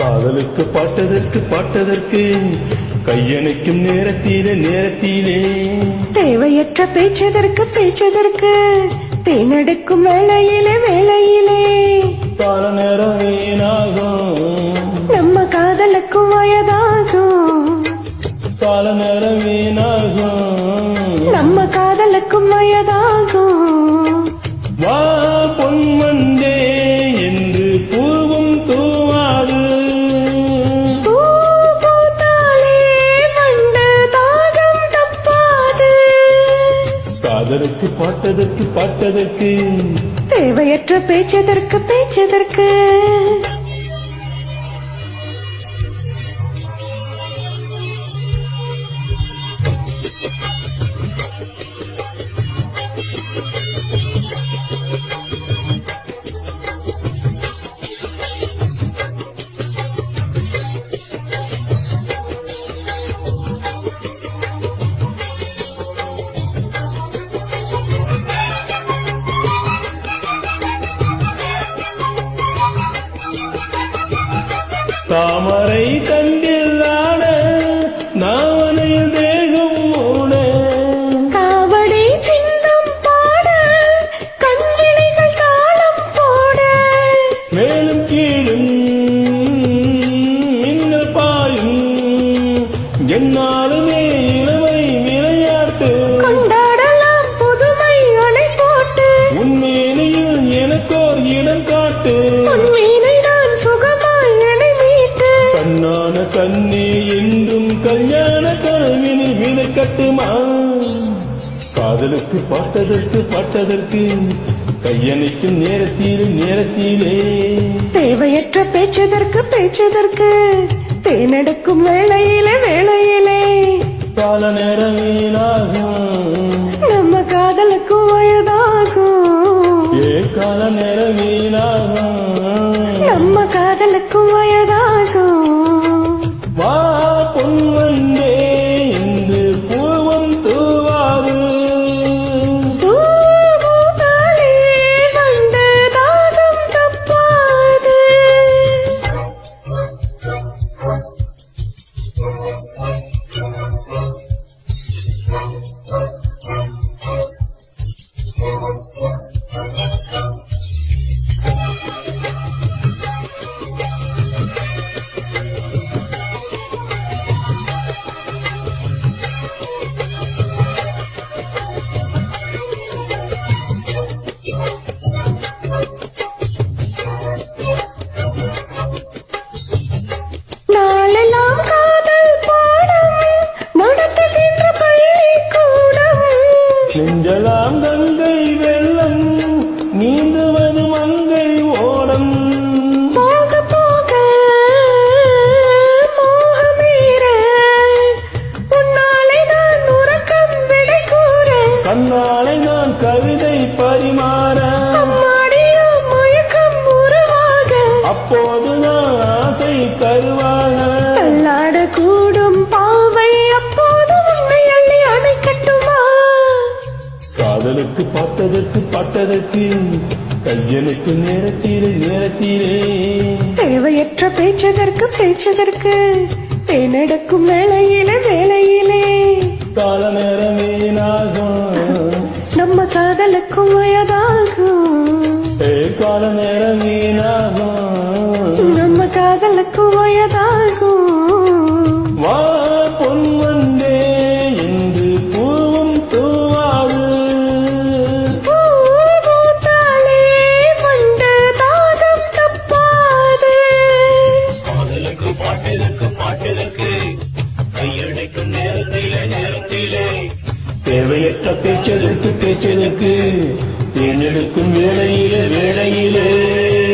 காதலுக்கு பாட்டதற்கு பாட்டதற்கு கையணைக்கும் நேரத்திலே நேரத்திலே. தேவையற்ற பேச்சதற்கு பேச்சதற்கு தேனெடுக்கும் வேளையிலே வேளையிலே. கால நேரம் வீணாகும். நம்ம காதலுக்கும் வயதாகும். கால நேரம் காதலுக்கு பாட்டதற்கு பாட்டதற்கு? தேவையற்ற பேச்சதற்கு பேச்சதற்கு? தாமரை தண்டில்லான நாவனையில் தேகம் மூட காவடி சின்னம் பாட கண்விழிகள் தாளம் போட. மேலும் கீழும் மின்னல் பாயும் என்னாலுமே கண்ணே என்றும் கல்யாண கனவினில் விதை கட்டுமா காதலுக்கு பாட்டதற்கு பாட்டதற்கு கையணைக்கும் நேரத்திலே நேரத்திலே. தேவையற்ற பேச்சதற்கு பேச்சதற்கு தேனெடுக்கும் வேளையிலே வேளையிலே. கால நேரம் வீணாகும் நம்ம காதலுக்கும் வயதாகும். ஏ கால நேரம் வீணாகும் நம்ம காதலுக்கும் வயதாகும் நெஞ்சலாம் கங்கை பாட்டதற்கு கையனுக்கு நேரத்திலே நேரத்திலே. தேவையற்ற பேச்சதற்கு பேச்சதற்கு தேனெடுக்கும் வேளையிலே வேளையிலே. கால நேரம் வீணாகும் நம்ம காதலுக்கும் வயதாகும். கால நேரம் வீணாகும் நம்ம காதலுக்கும் வயதாகும். இருக்கும் நேரத்திலே நேரத்திலே. தேவையற்ற பேச்சதற்கு பேச்சதற்கு தேர்ந்தெடுக்கும் வேளையிலே வேளையிலே.